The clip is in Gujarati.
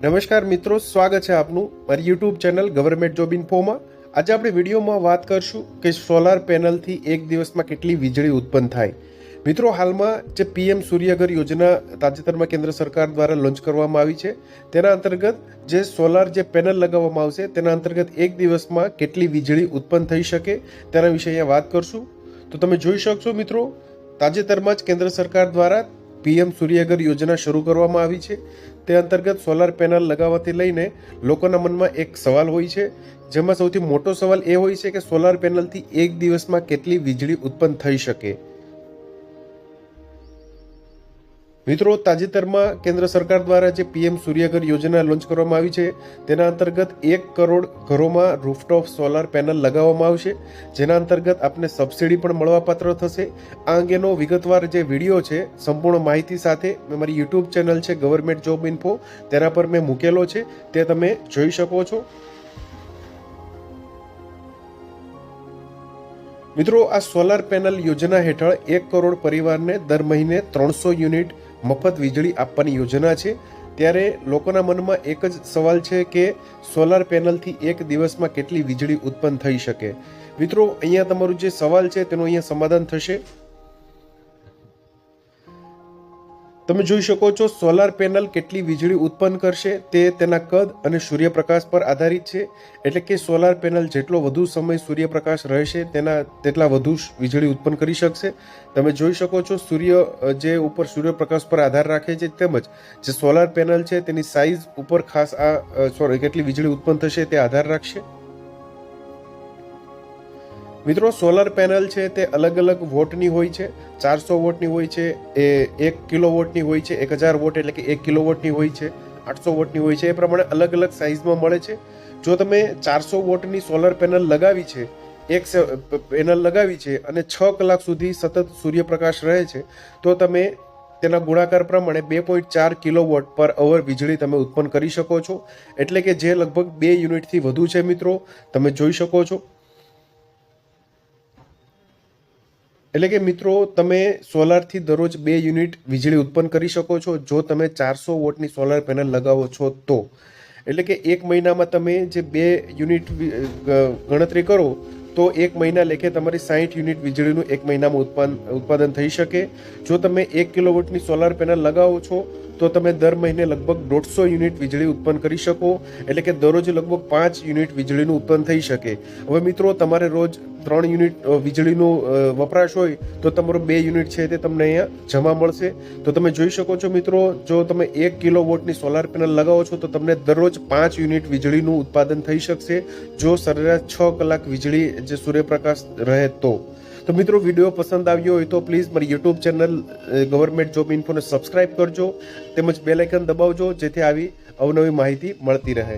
નમસ્કાર મિત્રો, સ્વાગત છે આપનું મારી યુટ્યુબ ચેનલ ગવર્મેન્ટ જોબ ઇન્ફોમાં આજે આપણે વિડીયોમાં વાત કરશું કે સોલાર પેનલથી એક દિવસમાં કેટલી વીજળી ઉત્પન્ન થાય. મિત્રો, હાલમાં જે પીએમ સૂર્યઘર યોજના તાજેતરમાં કેન્દ્ર સરકાર દ્વારા લોન્ચ કરવામાં આવી છે, તેના અંતર્ગત જે સોલાર જે પેનલ લગાવવામાં આવશે, તેના અંતર્ગત એક દિવસમાં કેટલી વીજળી ઉત્પન્ન થઈ શકે, તેના વિશે અહીંયા વાત કરશું. તો તમે જોઈ શકશો મિત્રો, તાજેતરમાં જ કેન્દ્ર સરકાર દ્વારા પીએમ સૂર્યઘર યોજના શરૂ કરવામાં આવી છે. તે અંતર્ગત સોલાર પેનલ લગાવવાથી લઈને લોકોના મનમાં એક સવાલ હોય છે. જેમાં સૌથી મોટો સવાલ એ હોય છે કે સોલાર પેનલથી એક દિવસમાં કેટલી વીજળી ઉત્પન્ન થઈ શકે? મિત્રો, તાજેતરમાં કેન્દ્ર સરકાર દ્વારા જે પીએમ સૂર્યઘર યોજના લોન્ચ કરવામાં આવી છે, તેના અંતર્ગત એક કરોડ ઘરોમાં રૂફટોપ સોલાર પેનલ લગાવવામાં આવશે, જેના અંતર્ગત આપને સબસિડી પણ મળવાપાત્ર થશે. આ અંગેનો વિગતવાર જે વીડિયો છે, સંપૂર્ણ માહિતી સાથે મારી યુટ્યુબ ચેનલ છે, ગવર્મેન્ટ જોબ ઇન્ફો, તેના પર મેં મૂકેલો છે, તે તમે જોઈ શકો છો. મિત્રો, આ સોલાર પેનલ યોજના હેઠળ એક કરોડ પરિવારને દર મહિને ત્રણસો યુનિટ મફત વીજળી આપવાની યોજના છે. ત્યારે લોકોના મનમાં એક જ સવાલ છે કે સોલાર પેનલથી એક દિવસમાં કેટલી વીજળી ઉત્પન્ન થઈ શકે? મિત્રો, અહીંયા તમારું જે સવાલ છે તેનું અહીંયા સમાધાન થશે. તમે જોઈ શકો છો સોલાર પેનલ કેટલી વીજળી ઉત્પન્ન કરશે, તે તેના કદ અને સૂર્યપ્રકાશ પર આધારિત છે. એટલે કે સોલાર પેનલ જેટલો વધુ સમય સૂર્યપ્રકાશ રહેશે, તેના તેટલા વધુ વીજળી ઉત્પન્ન કરી શકશે. તમે જોઈ શકો છો, સૂર્ય જે ઉપર સૂર્યપ્રકાશ પર આધાર રાખે છે, તેમજ જે સોલાર પેનલ છે, તેની સાઇઝ ઉપર ખાસ આ સોરી કેટલી વીજળી ઉત્પન્ન થશે, તે આધાર રાખશે. મિત્રો સોલર પેનલ છે તે અલગ અલગ વોટની હોય છે. ચારસો વોટની હોય છે, એ એક કિલો વોટની હોય છે, એક હજાર વોટ એટલે કે એક કિલો વોટની હોય છે, આઠસો વોટની હોય છે. એ પ્રમાણે અલગ અલગ સાઇઝમાં મળે છે. જો તમે ચારસો વોટની સોલર પેનલ લગાવી છે, એક પેનલ લગાવી છે અને છ કલાક સુધી સતત સૂર્યપ્રકાશ રહે છે, તો તમે તેના ગુણાકાર પ્રમાણે બે પોઈન્ટ ચાર કિલો વોટ પર અવર વીજળી તમે ઉત્પન્ન કરી શકો છો. એટલે કે જે લગભગ બે યુનિટથી વધુ છે મિત્રો, તમે જોઈ શકો છો. એટલે કે મિત્રો, તમે સોલારથી દરરોજ બે યુનિટ વીજળી ઉત્પન્ન કરી શકો છો. જો તમે ચારસો વોટની સોલાર પેનલ લગાવો છો તો. એટલે કે એક મહિનામાં તમે જે બે યુનિટ ગણતરી કરો, તો એક મહિના લેખે તમારી સાહીઠ યુનિટ વીજળીનું એક મહિનામાં ઉત્પાદન ઉત્પાદન થઈ શકે. જો તમે એક કિલોવોટની સોલાર પેનલ લગાવો છો તો તમે દર મહિને લગભગ દોઢસો યુનિટ વીજળી ઉત્પન્ન કરી શકો, એટલે કે દરરોજ લગભગ પાંચ યુનિટ વીજળીનું ઉત્પન્ન થઈ શકે. હવે મિત્રો, તમારે રોજ ત્રણ યુનિટ વીજળીનું વપરાશ હોય, તો તમારો બે યુનિટ છે તે તમને અહીંયા જમા મળશે. તો તમે જોઈ શકો છો મિત્રો, જો તમે એક કિલો વોટની સોલાર પેનલ લગાવો છો, તો તમને દરરોજ પાંચ યુનિટ વીજળીનું ઉત્પાદન થઈ શકશે. જો સરેરાશ છ કલાક વીજળી જે સૂર્યપ્રકાશ રહે તો. તો મિત્રો, વીડિયો પસંદ આવ્યો હોય તો પ્લીઝ મારી યુટ્યુબ ચેનલ ગવર્મેન્ટ જોબ ઇન્ફોને સબસ્ક્રાઇબ કરજો. તેમજ બેલાઇકન દબાવજો, જેથી આવી અવનવી માહિતી મળતી રહે.